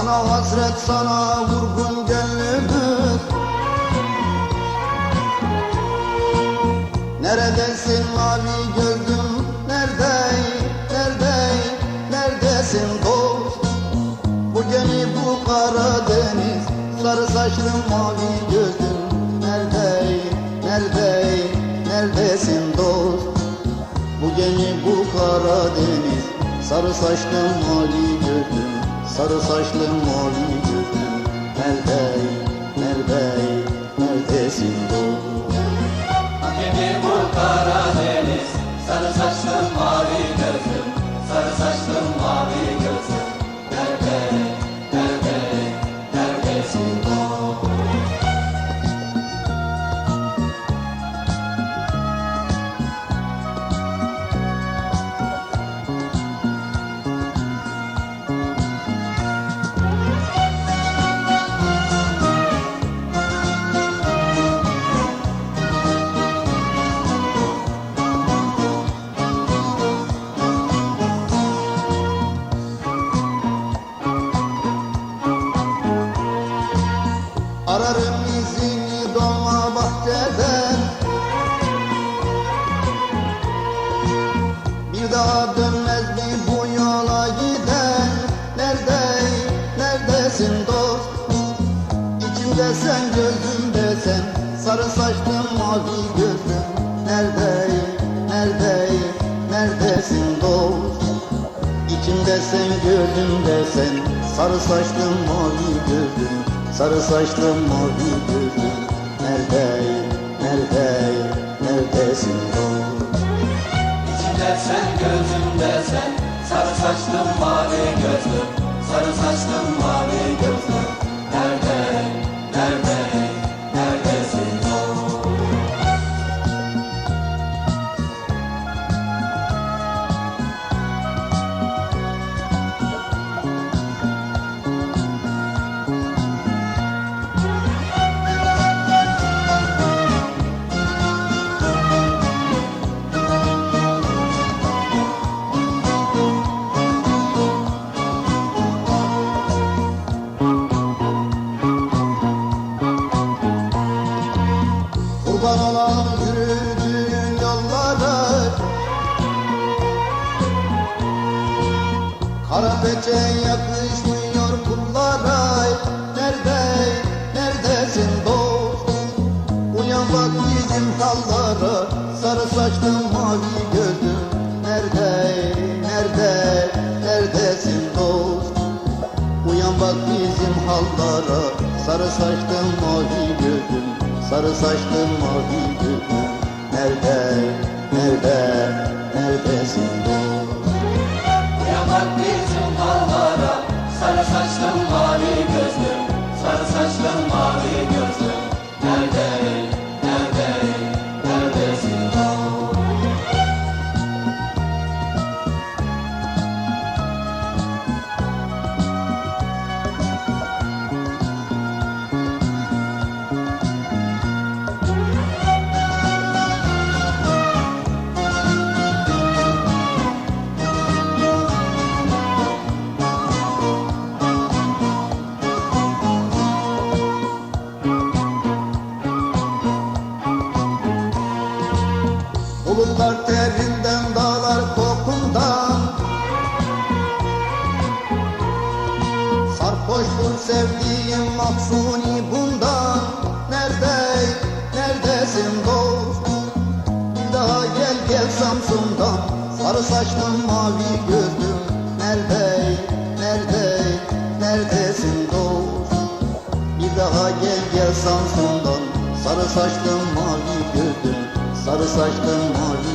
hasret sana vurgun gönlümüz Neredesin mavi gözlüm neredeyim? Neredeyim? Neredesin dost? Bu gemi bu Karadeniz sarı saçlı mavi gözlüm neredeyim? Neredeyim? Neredesin dost? Bu gemi bu Karadeniz sarı saçlı mavi gözlüm sarı saçlı mavi gözlüm neredeyim neredeyim neredesin dost neredesin dost İçimde sen, gözümde sen. Sarı saçlı mavi gözlüm Sarı saçlı mavi gözlüm Neredeyim, neredeyim, neredesin dost İçimde sen gözümde sen Sarı saçlım mavi gözlüm Sarı saçlım mavi Peçe yakışmıyor kullara. Nerede, neredesin dost? Uyan bak bizim hallara Sarı saçlı mavi gözlüm Nerede, nerede, neredesin dost? Uyan bak bizim hallara. Sarı saçlı mavi gözlüm Sarı saçlı mavi gözlüm Nerede, nerede, neredesin dost? Uyamak bizim hallara Sarı saçlım mavi gözlüm Sarhoştur sevdiğim mahzuni bundan. Nerede, neredesin dost? Bir daha gel gel Samsun'dan Sarı saçlı mavi gözlüm. Nerede, nerede, neredesin dost? Bir daha gel gel Samsun'dan. Sarı saçlı mavi gözlüm. Sarı saçlı mavi